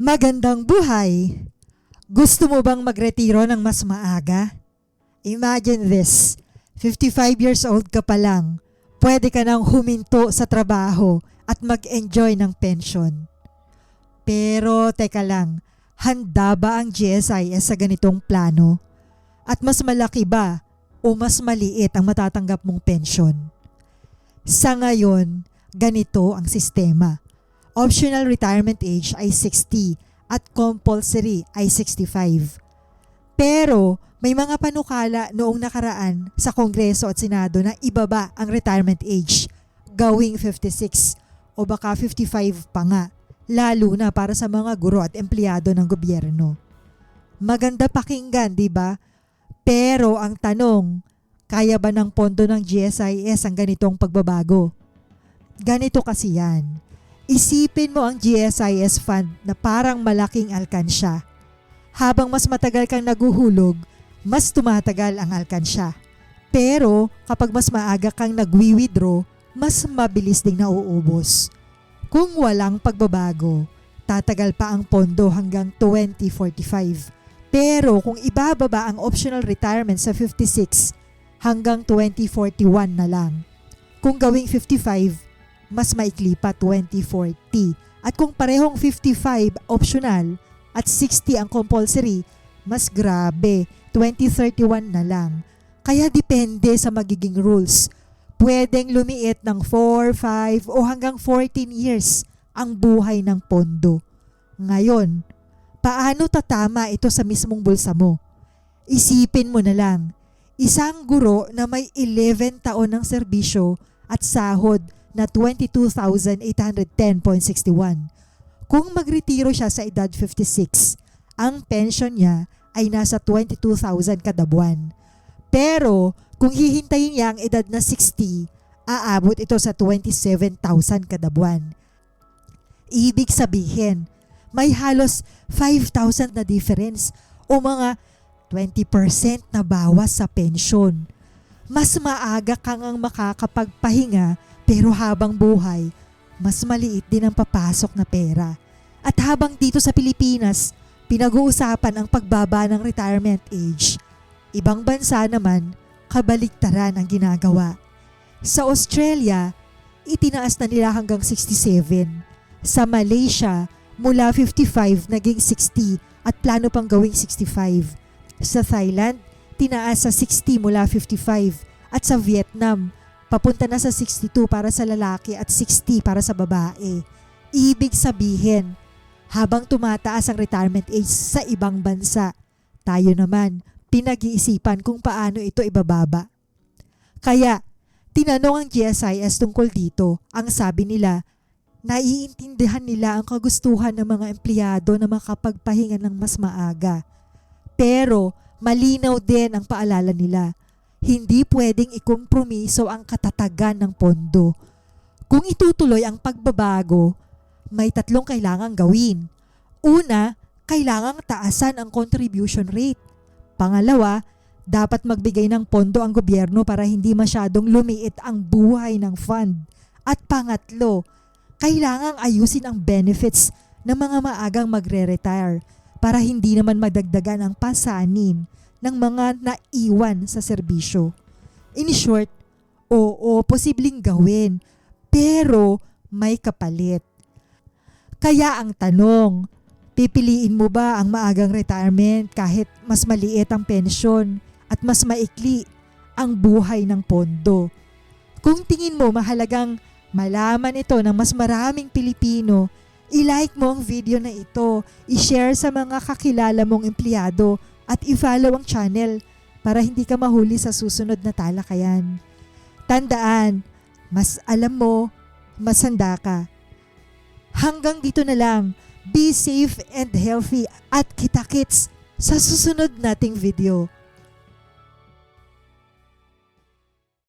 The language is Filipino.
Magandang buhay! Gusto mo bang magretiro ng mas maaga? Imagine this, 55 years old ka pa lang, pwede ka nang huminto sa trabaho at mag-enjoy ng pension. Pero teka lang, handa ba ang GSIS sa ganitong plano? At mas malaki ba o mas maliit ang matatanggap mong pension? Sa ngayon, ganito ang sistema. Optional retirement age ay 60 at compulsory ay 65. Pero may mga panukala noong nakaraan sa Kongreso at Senado na ibaba ang retirement age gawing 56 o baka 55 pa nga, lalo na para sa mga guro at empleyado ng gobyerno. Maganda pakinggan, di ba? Pero ang tanong, kaya ba ng pondo ng GSIS ang ganitong pagbabago? Ganito kasi yan. Isipin mo ang GSIS fund na parang malaking alkansya. Habang mas matagal kang naguhulog, mas tumatagal ang alkansya. Pero kapag mas maaga kang nagwi-withdraw, mas mabilis ding nauubos. Kung walang pagbabago, tatagal pa ang pondo hanggang 2045. Pero kung ibababa ang optional retirement sa 56 hanggang 2041 na lang. Kung gawing 55, mas maikli pa 2040. At kung parehong 55 optional at 60 ang compulsory, mas grabe, 2031 na lang. Kaya depende sa magiging rules. Pwedeng lumiit ng 4, 5 o hanggang 14 years ang buhay ng pondo. Ngayon, paano tatama ito sa mismong bulsa mo? Isipin mo na lang, isang guro na may 11 taon ng serbisyo at sahod na 22,810.61. Kung magretiro siya sa edad 56, ang pension niya ay nasa 22,000 kada buwan. Pero kung hihintayin niya ang edad na 60, aabot ito sa 27,000 kada buwan. Ibig sabihin, may halos 5,000 na difference o mga 20% na bawas sa pensyon. Mas maaga kang ang makakapagpahinga pero habang buhay, mas maliit din ang papasok na pera. At habang dito sa Pilipinas, pinag-uusapan ang pagbaba ng retirement age, ibang bansa naman, kabaligtaran ang ginagawa. Sa Australia, itinaas na nila hanggang 67. Sa Malaysia, mula 55 naging 60 at plano pang gawing 65. Sa Thailand, tinaas sa 60 mula 55 at sa Vietnam, papunta na sa 62 para sa lalaki at 60 para sa babae. Ibig sabihin, habang tumataas ang retirement age sa ibang bansa, tayo naman pinag-iisipan kung paano ito ibababa. Kaya, tinanong ang GSIS tungkol dito, ang sabi nila, naiintindihan nila ang kagustuhan ng mga empleyado na makapagpahinga ng mas maaga. Pero malinaw din ang paalala nila, hindi pwedeng ikompromiso ang katatagan ng pondo. Kung itutuloy ang pagbabago, may tatlong kailangang gawin. Una, kailangang taasan ang contribution rate. Pangalawa, dapat magbigay ng pondo ang gobyerno para hindi masyadong lumiit ang buhay ng fund. At pangatlo, kailangang ayusin ang benefits ng mga maagang magre-retire para hindi naman madagdagan ang pasanin ng mga naiwan sa serbisyo. In short, oo, posibleng gawin, pero may kapalit. Kaya ang tanong, pipiliin mo ba ang maagang retirement kahit mas maliit ang pensyon at mas maikli ang buhay ng pondo? Kung tingin mo mahalagang malaman ito ng mas maraming Pilipino, i-like mo ang video na ito, i-share sa mga kakilala mong empleyado at i-follow ang channel para hindi ka mahuli sa susunod na talakayan. Tandaan, mas alam mo, mas handa ka. Hanggang dito na lang. Be safe and healthy at kita-kits sa susunod nating video.